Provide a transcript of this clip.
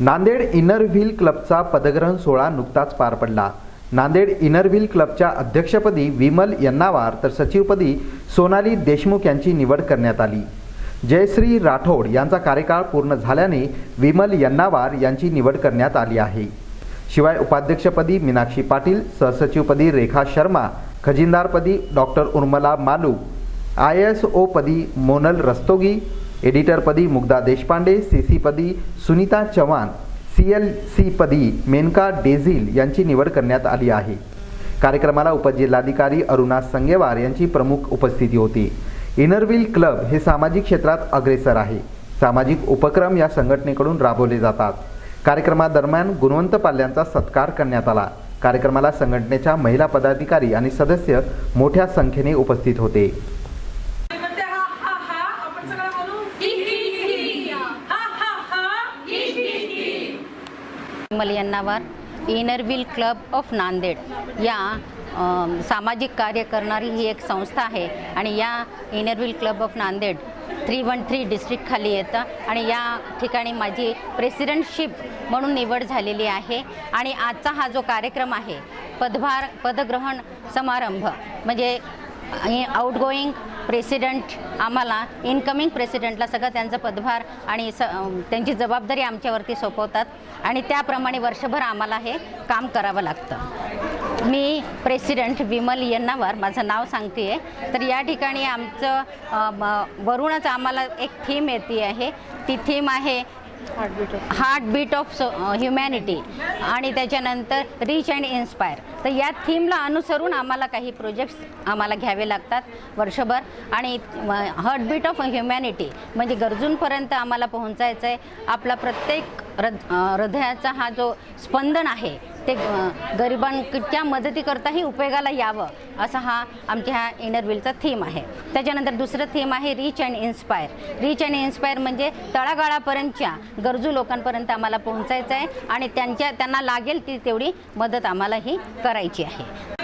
Nanded inner wheel क्लबचा पदग्रहण सोहळा नुकताच पार पडला. नांदेड इनर व्हील क्लबच्या अध्यक्षपदी विमल यन्नावार तर सचिवपदी सोनाली देशमुख यांची निवड करण्यात आली. जयश्री राठोड यांचा कार्यकाळ पूर्ण झाल्याने विमल यन्नावार यांची निवड करण्यात आली आहे. शिवाय उपाध्यक्षपदी मीनाक्षी पाटील सहसचिवपदी Rekha Sharma खजिनदारपदी doctor Urmila Malu I S ओपदी Monal Rastogi एडिटरपदी मुग्धा देशपांडे सी सीपदी सुनीता चव्हाण सी एल सीपदी मेनका डेझिल यांची निवड करण्यात आली आहे. कार्यक्रमाला उपजिल्हाधिकारी अरुणा संगेवार यांची प्रमुख उपस्थिती होती. इनरव्हील क्लब हे सामाजिक क्षेत्रात अग्रेसर आहे. सामाजिक उपक्रम या संघटनेकडून राबवले जातात. कार्यक्रमादरम्यान गुणवंत पाल्यांचा सत्कार करण्यात आला. कार्यक्रमाला संघटनेच्या महिला पदाधिकारी आणि सदस्य मोठ्या संख्येने उपस्थित होते म्हणते हा हा हा आपण सगळं म्हणू ही ही ही हा हा हा ही ही ही Vimal Yannawar inner wheel club of Nanded या सामाजिक कार्य करणारी ही एक संस्था आहे आणि या inner wheel club of Nanded three one three district खाली येतं आणि या ठिकाणी माझी प्रेसिडेंटशिप म्हणून निवड झालेली आहे आणि आजचा हा जो कार्यक्रम आहे पदभार पदग्रहण समारंभ म्हणजे आउटगोईंग प्रेसिडेंट आम्हाला इनकमिंग प्रेसिडेंटला सगळं त्यांचा पदभार आणि स त्यांची जबाबदारी आमच्यावरती सोपवतात. आणि त्याप्रमाणे वर्षभर आम्हाला हे काम करावं लागतं. मी प्रेसिडेंट विमल यन्नावर माझं नाव सांगते आहे तर या ठिकाणी आमचं म- वरूनच आम्हाला एक थीम येते आहे. ती थीम आहे हार्टबीट ऑफ ह्युमॅनिटी आणि त्याच्यानंतर रिच अँड इन्स्पायर तर या थीमला अनुसरून आम्हाला काही प्रोजेक्ट्स आम्हाला घ्यावे लागतात वर्षभर. आणि हार्टबीट ऑफ ह्युमॅनिटी म्हणजे गरजूंपर्यंत आम्हाला पोहोचायचं आहे आपला प्रत्येक हृद हृदयाचा हा जो स्पंदन आहे ते गरिबांच्या मदतीकरताही उपयोगाला यावं असा हा आमच्या ह्या इनरव्हीलचा थीम आहे. त्याच्यानंतर दुसरं थीम आहे reach and inspire reach and inspire म्हणजे तळागाळापर्यंतच्या गरजू लोकांपर्यंत आम्हाला पोहोचायचं आहे आणि त्यांच्या त्यांना लागेल ती तेवढी मदत आम्हाला ही करायची आहे